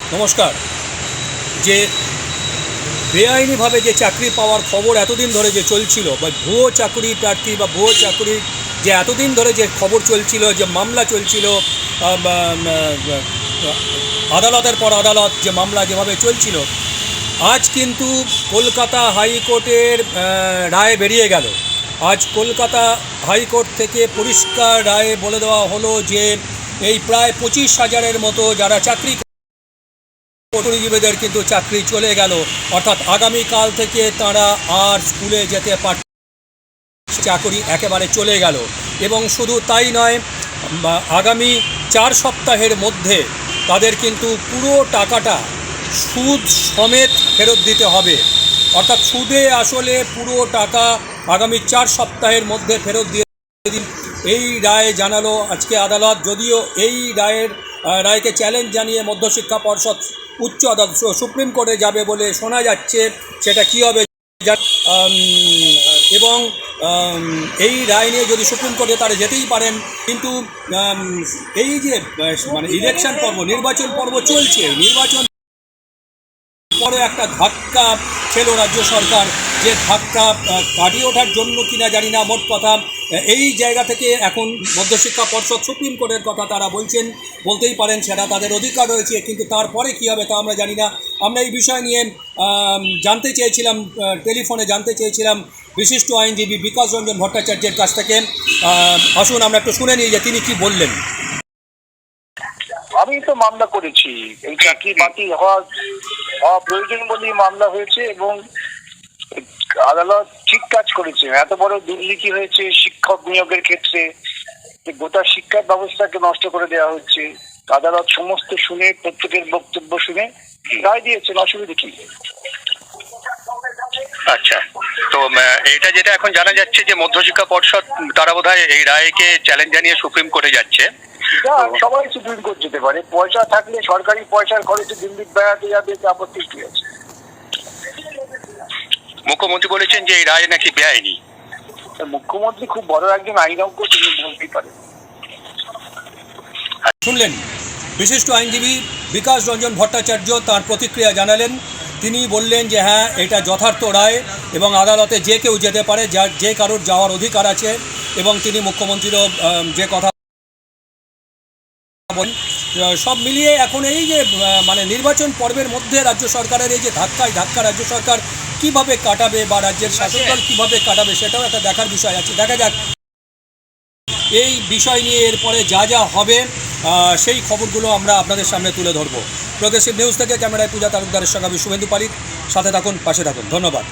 নমস্কার। যে বেআইনিভাবে যে চাকরি পাওয়ার খবর এতদিন ধরে যে চলছিল, বা ভুয়ো চাকরি প্রার্থী বা ভুয়ো চাকরি যে এতদিন ধরে যে খবর চলছিল, যে মামলা চলছিল আদালতের পর আদালত যে মামলা যেভাবে চলছিল, আজ কিন্তু কলকাতা হাইকোর্টের রায় বেরিয়ে গেল। আজ কলকাতা হাইকোর্ট থেকে পরিষ্কার রায়ে বলে দেওয়া হলো যে এই প্রায় পঁচিশ হাজারের মতো যারা চাকরি কর্মজীবীদের কিন্তু চাকরি চলে গেল। অর্থাৎ আগামীকাল থেকে তারা আর স্কুলে যেতে পার চাকরি একেবারে চলে গেল। এবং শুধু তাই নয় আগামী চার সপ্তাহের মধ্যে তাদের কিন্তু পুরো টাকাটা সুদ সমেত ফেরত দিতে হবে। অর্থাৎ সুদে আসলে পুরো টাকা আগামী চার সপ্তাহের মধ্যে ফেরত দিয়ে দিন এই রায় জানালো আজকে আদালত, যদিও এই রায়ের রায়কে চ্যালেঞ্জ জানিয়ে মধ্যশিক্ষা পর্ষদ উচ্চ আদালত সুপ্রিম কোর্টে যাবে বলে শোনা যাচ্ছে, সেটা কী হবে এবং এই রায় নিয়ে যদি সুপ্রিম কোর্টে তারা যেতেই পারেন, কিন্তু এই যে মানে ইলেকশন পর্ব, নির্বাচন পর্ব চলছে, নির্বাচন পরে একটা ধাক্কা খেলো রাজ্য সরকার, যে ধাক্কা কাটিয়ে ওঠার জন্য কিনা জানি না, মোট কথা এই জায়গা থেকে এখন মধ্যশিক্ষা পর্ষদ সুপ্রিম কোর্টের কথা তারা বলছেন, বলতেই পারেন সেটা তাদের অধিকার রয়েছে, কিন্তু তারপরে কী হবে তা আমরা জানি না। আমরা এই বিষয় নিয়ে জানতে চেয়েছিলাম টেলিফোনে জানতে চেয়েছিলাম বিশিষ্ট আইনজীবী বিকাশ রঞ্জন ভট্টাচার্যের কাছ থেকে। আসুন আমরা একটু শুনে নিই যে তিনি কি বললেন। আমি তো মামলা করেছি এই চাকরি বাতিল হওয়া হওয়া প্রয়োজন বলেই মামলা হয়েছে এবং আদালত ঠিক কাজ করেছে। এত বড় দুর্নীতি হয়েছে শিক্ষক নিয়োগের ক্ষেত্রে গোটা শিক্ষা ব্যবস্থাকে নষ্ট করে দেওয়া হচ্ছে। আদালত সমস্ত শুনে প্রত্যেকের বক্তব্য শুনে রায় দিয়েছেন। অসুবিধা কি? আচ্ছা। তো এটা যেটা এখন জানা যাচ্ছে যে মধ্যশিক্ষা পর্ষদ তারা বোধহয় এই রায়কে চ্যালেঞ্জ জানিয়ে সুপ্রিম কোর্টে যাচ্ছে। সবাই সুপ্রিম কোর্ট যেতে পারে। পয়সা থাকলে সরকারি পয়সার খরচে দিল্লি বেড়াতে যাবে আপত্তি কি আছে? মুখ্যমন্ত্রী বলেছেন যে এই রায় নাকি বেআইনি। মুখ্যমন্ত্রী খুব বড় একজন আইনজ্ঞ তিনি বলতেই পারেন। শুনলেন বিশিষ্ট আইনজীবী বিকাশ রঞ্জন ভট্টাচার্য তার প্রতিক্রিয়া জানালেন। তিনি বললেন যে হ্যাঁ এটা যথার্থ রায় এবং আদালতে যে কেউ যেতে পারে যার যে কারোর যাওয়ার অধিকার আছে এবং তিনি মুখ্যমন্ত্রীরও যে কথা বলেন সব মিলিয়ে এখন এই যে মানে নির্বাচন পর্বের মধ্যে রাজ্য সরকারের এই যে ধাক্কায় ধাক্কা রাজ্য সরকার কীভাবে কাটাবে বা রাজ্যের শাসক দল কীভাবে কাটাবে সেটাও একটা দেখার বিষয় আছে। দেখা যাক। এই বিষয় নিয়ে এরপরে যা যা হবে সেই খবরগুলো আমরা আপনাদের সামনে তুলে ধরব। প্রগ্রেসিভ নিউজ থেকে ক্যামেরায় পূজা তালুকদারের সঙ্গে আমি শুভেন্দু পালিত। সাথে থাকুন পাশে থাকুন। ধন্যবাদ।